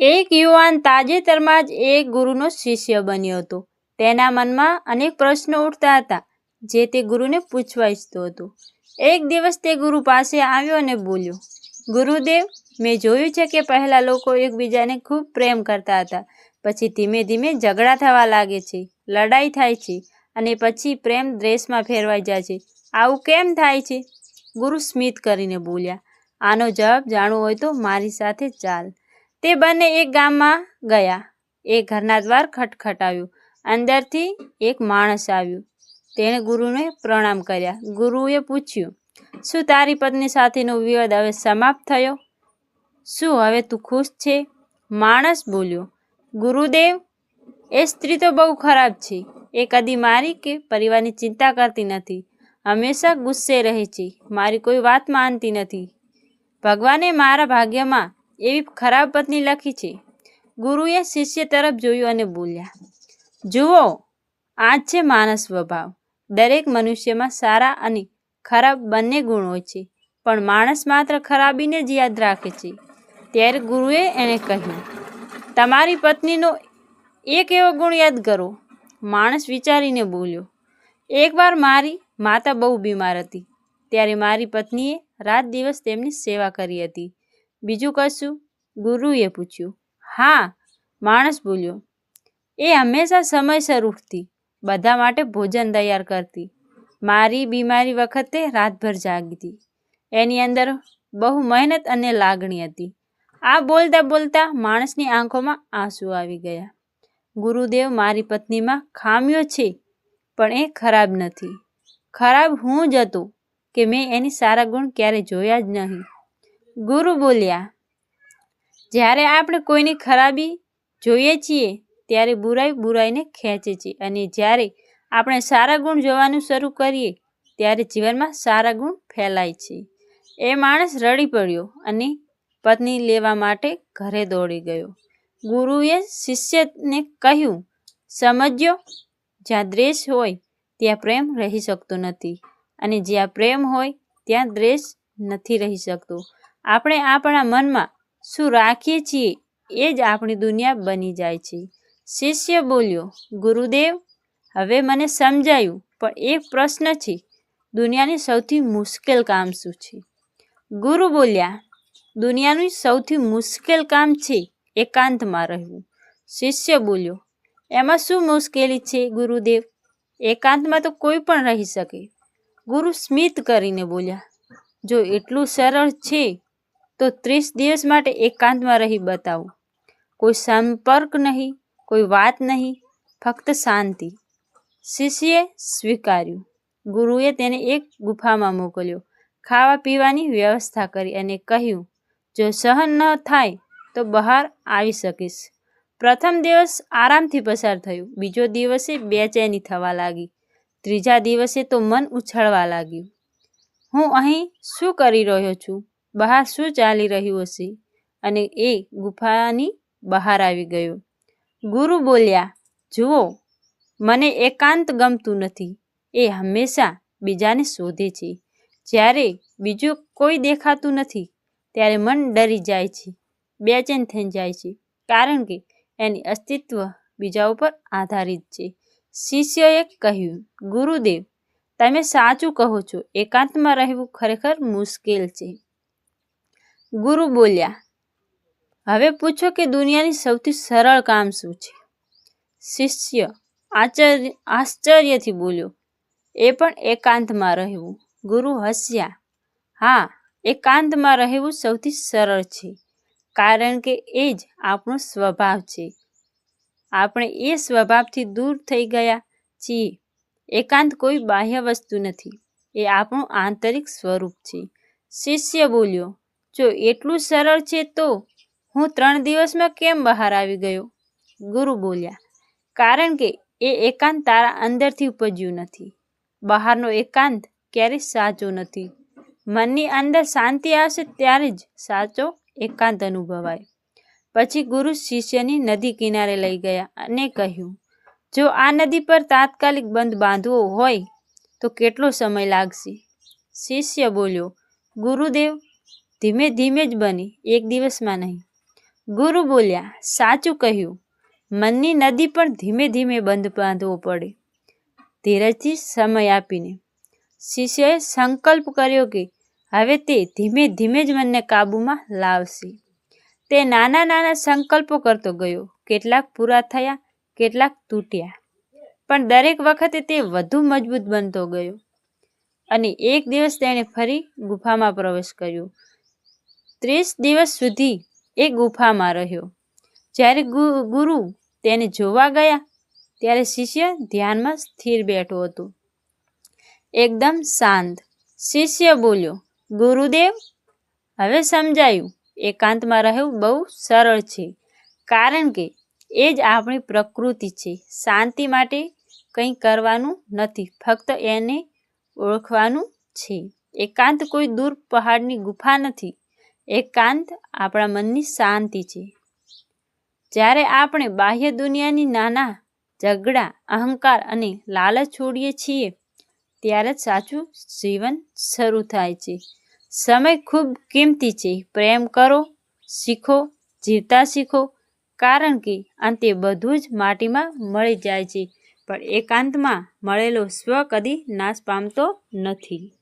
એક યુવાન તાજેતરમાં જ એક ગુરુનો શિષ્ય બન્યો હતો. તેના મનમાં અનેક પ્રશ્નો ઉઠતા હતા, જે તે ગુરુને પૂછવા ઈચ્છતો હતો. એક દિવસ તે ગુરુ પાસે આવ્યો અને બોલ્યો, ગુરુદેવ, મેં જોયું છે કે પહેલાં લોકો એકબીજાને ખૂબ પ્રેમ કરતા હતા, પછી ધીમે ધીમે ઝઘડા થવા લાગે છે, લડાઈ થાય છે અને પછી પ્રેમ દ્વેષમાં ફેરવાઈ જાય છે. આવું કેમ થાય છે? ગુરુ સ્મિત કરીને બોલ્યા, આનો જવાબ જાણવો હોય તો મારી સાથે ચાલ. તે બંને એક ગામમાં ગયા. એ ઘરના દ્વાર ખટખટાવ્યું અંદરથી એક માણસ આવ્યું. તેણે ગુરુને પ્રણામ કર્યા. ગુરુએ પૂછ્યું, શું તારી પત્ની સાથેનો વિવાદ હવે સમાપ્ત થયો? શું હવે તું ખુશ છે? માણસ બોલ્યો, ગુરુદેવ, એ સ્ત્રી તો બહુ ખરાબ છે. એ કદી મારી કે પરિવારની ચિંતા કરતી નથી. હંમેશા ગુસ્સે રહે છે. મારી કોઈ વાત માનતી નથી. ભગવાને મારા ભાગ્યમાં એવી ખરાબ પત્ની લખી છે. ગુરુએ શિષ્ય તરફ જોયું અને બોલ્યા, જુઓ આ જ છે માનસ સ્વભાવ. દરેક મનુષ્યમાં સારા અને ખરાબ બંને ગુણ હોય છે, પણ માણસ માત્ર ખરાબીને જ યાદ રાખે છે. ત્યારે ગુરુએ એણે કહ્યું, તમારી પત્નીનો એક એવો ગુણ યાદ કરો. માણસ વિચારીને બોલ્યો, એકવાર મારી માતા બહુ બીમાર હતી. ત્યારે મારી પત્નીએ રાત દિવસ તેમની સેવા કરી હતી. બીજું કશું? ગુરુએ પૂછ્યું. હા, માણસ બોલ્યો. એ હંમેશા સમયસર ઉઠતી, બધા માટે ભોજન તૈયાર કરતી. મારી બીમારી વખતે રાતભર જાગતી. એની અંદર બહુ મહેનત અને લાગણી હતી. આ બોલતા બોલતા માણસની આંખોમાં આંસુ આવી ગયા. ગુરુદેવ મારી પત્નીમાં ખામીઓ છે, પણ એ ખરાબ નથી. ખરાબ હું જ હતો કે મેં એની સારા ગુણ ક્યારેય જોયા જ નહીં. ગુરુ બોલ્યા, જ્યારે આપણે કોઈની ખરાબી જોઈએ છીએ, ત્યારે બુરાઈ બુરાઈને ખેંચે છે. અને જ્યારે આપણે સારા ગુણ જોવાનું શરૂ કરીએ, ત્યારે જીવનમાં સારા ગુણ ફેલાય છે. એ માણસ રડી પડ્યો અને પત્ની લેવા માટે ઘરે દોડી ગયો. ગુરુએ શિષ્યને કહ્યું, સમજ્યો, જ્યાં દ્વેષ હોય, ત્યાં પ્રેમ રહી શકતો નથી. અને જ્યાં પ્રેમ હોય, ત્યાં દ્વેષ નથી રહી શકતો. આપણે આપણા મનમાં શું રાખીએ છીએ એ જ આપણી દુનિયા બની જાય છે. શિષ્ય બોલ્યો, ગુરુદેવ, હવે મને સમજાયું, પણ એક પ્રશ્ન છે. દુનિયાની સૌથી મુશ્કેલ કામ શું છે? ગુરુ બોલ્યા, દુનિયાનું સૌથી મુશ્કેલ કામ છે એકાંતમાં રહેવું. શિષ્ય બોલ્યો, એમાં શું મુશ્કેલી છે, ગુરુદેવ? એકાંતમાં તો કોઈ પણ રહી શકે. ગુરુ સ્મિત કરીને બોલ્યા, જો એટલું સરળ છે તો ત્રીસ દિવસ માટે એકાંતમાં રહી બતાવો. કોઈ સંપર્ક નહીં, કોઈ વાત નહીં, ફક્ત શાંતિ. શિષ્યએ સ્વીકાર્યું. ગુરુએ તેને એક ગુફામાં મોકલ્યો. ખાવા પીવાની વ્યવસ્થા કરી અને કહ્યું, જો સહન ન થાય, તો બહાર આવી શકીશ. પ્રથમ દિવસ આરામથી પસાર થયું. બીજો દિવસે બેચેની થવા લાગી. ત્રીજા દિવસે તો મન ઉછળવા લાગ્યું. હું અહીં શું કરી રહ્યો છું? બહાર શું ચાલી રહ્યું હશે? અને એ ગુફાની બહાર આવી ગયો. ગુરુ બોલ્યા, જુઓ, મને એકાંત ગમતું નથી. એ હંમેશા બીજાને શોધે છે. જ્યારે બીજું કોઈ દેખાતું નથી, ત્યારે મન ડરી જાય છે, બેચેન થઈ જાય છે, કારણ કે એની અસ્તિત્વ બીજા ઉપર આધારિત છે. શિષ્યએ કહ્યું, ગુરુદેવ, તમે સાચું કહો છો, એકાંતમાં રહેવું ખરેખર મુશ્કેલ છે. ગુરુ બોલ્યા, હવે પૂછો કે દુનિયાની સૌથી સરળ કામ શું છે? શિષ્ય આચર્ય, આશ્ચર્યથી બોલ્યો, એ પણ એકાંતમાં રહેવું. ગુરુ હસ્યા, હા, એકાંતમાં રહેવું સૌથી સરળ છે, કારણ કે એ જ આપણો સ્વભાવ છે. આપણે એ સ્વભાવથી દૂર થઈ ગયા છીએ. એકાંત કોઈ બાહ્ય વસ્તુ નથી, એ આપણું આંતરિક સ્વરૂપ છે. શિષ્ય બોલ્યો જો એટલું સરળ છે તો હું ત્રણ દિવસમાં કેમ બહાર આવી ગયો? ગુરુ બોલ્યા, કારણ કે એ એકાંત તારા અંદરથી ઉપજ્યું નથી. બહારનો એકાંત ક્યારેય સાચો નથી. મનની અંદર શાંતિ આવશે ત્યારે જ સાચો એકાંત અનુભવાય. પછી ગુરુ શિષ્યની નદી કિનારે લઈ ગયા અને કહ્યું, જો આ નદી પર તાત્કાલિક બંધ બાંધવો હોય તો કેટલો સમય લાગશે? શિષ્ય બોલ્યો, ગુરુદેવ ધીમે ધીમે જ બની, એક દિવસમાં નહીં. ગુરુ બોલ્યા, સાચું કહ્યું. મનની નદી પણ ધીમે ધીમે બંધ બાંધવો પડે. ધીરજથી સમય આપીને. શિષ્યએ સંકલ્પ કર્યો કે હવે તે ધીમે ધીમે જ મનને કાબૂમાં લાવશે. તે નાના નાના સંકલ્પો કરતો ગયો. કેટલાક પૂરા થયા, કેટલાક તૂટ્યા. પણ દરેક વખતે તે વધુ મજબૂત બનતો ગયો. અને એક દિવસ તેણે ફરી ગુફામાં પ્રવેશ કર્યો. ત્રીસ દિવસ સુધી એ ગુફામાં રહ્યો. જ્યારે ગુરુ તેને જોવા ગયા, ત્યારે શિષ્ય ધ્યાનમાં સ્થિર બેઠો હતો. એકદમ શાંત. શિષ્ય બોલ્યો, ગુરુદેવ, હવે સમજાયું, એકાંતમાં રહેવું બહુ સરળ છે. કારણ કે એ જ આપણી પ્રકૃતિ છે. શાંતિ માટે કંઈ કરવાનું નથી. ફક્ત એને ઓળખવાનું છે. એકાંત કોઈ દૂર પહાડની ગુફા નથી. એકાંત આપણા મનની શાંતિ છે. જ્યારે આપણે બાહ્ય દુનિયાની નાના, ઝઘડા, અહંકાર અને લાલચ છોડીએ છીએ, ત્યારે જ સાચું જીવન શરૂ થાય છે. સમય ખૂબ કિંમતી છે. પ્રેમ કરો, શીખો, જીવતા શીખો, કારણ કે અંતે બધું જ માટીમાં મળી જાય છે. પણ એકાંતમાં મળેલો સ્વ કદી નાશ પામતો નથી.